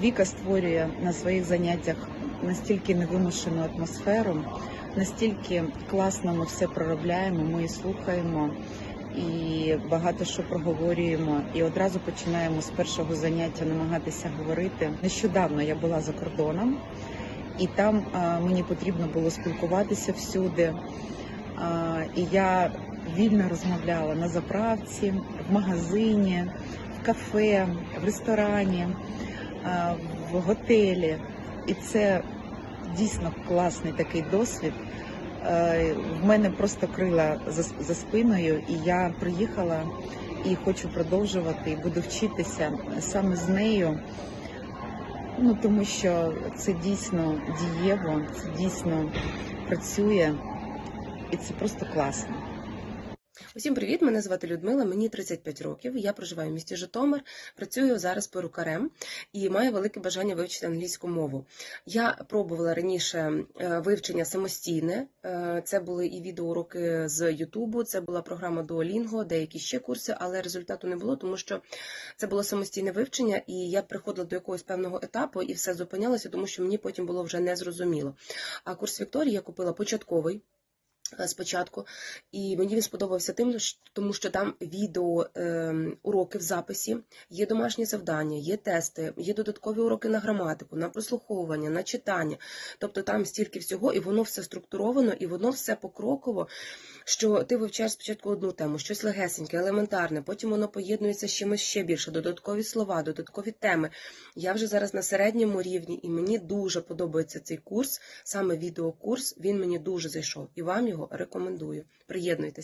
Віка створює на своїх заняттях настільки невимушену атмосферу, настільки класно ми все проробляємо, ми її слухаємо і багато що проговорюємо. І одразу починаємо з першого заняття намагатися говорити. Нещодавно я була за кордоном, і там мені потрібно було спілкуватися всюди. І я вільно розмовляла на заправці, в магазині, в кафе, в ресторані, в готелі. І це дійсно класний такий досвід. Е, В мене просто крила за спиною, і я приїхала і хочу продовжувати, і буду вчитися саме з нею. Ну тому що це дійсно дієво, це дійсно працює, і це просто класно. Усім привіт! Мене звати Людмила, мені 35 років. Я проживаю в місті Житомир, працюю зараз перукарем і маю велике бажання вивчити англійську мову. Я пробувала раніше е, вивчення самостійне. Е, Це були і відеоуроки з Ютубу, це була програма Duolingo, деякі ще курси, але результату не було, тому що це було самостійне вивчення, і я приходила до якогось певного етапу і все зупинялося, тому що мені потім було вже незрозуміло. А курс Вікторії я купила початковий спочатку, і мені він сподобався тим, тому що там відео е, уроки в записі, є домашні завдання, є тести, є додаткові уроки на граматику, на прослуховування, на читання. Тобто там стільки всього, і воно все структуровано, і воно все покроково. Що ти вивчаєш спочатку одну тему, щось легесеньке, елементарне, потім воно поєднується з чимось ще більше, додаткові слова, додаткові теми. Я вже зараз на середньому рівні, і мені дуже подобається цей курс, саме відеокурс. Він мені дуже зайшов і вам його рекомендую. Приєднуйтеся.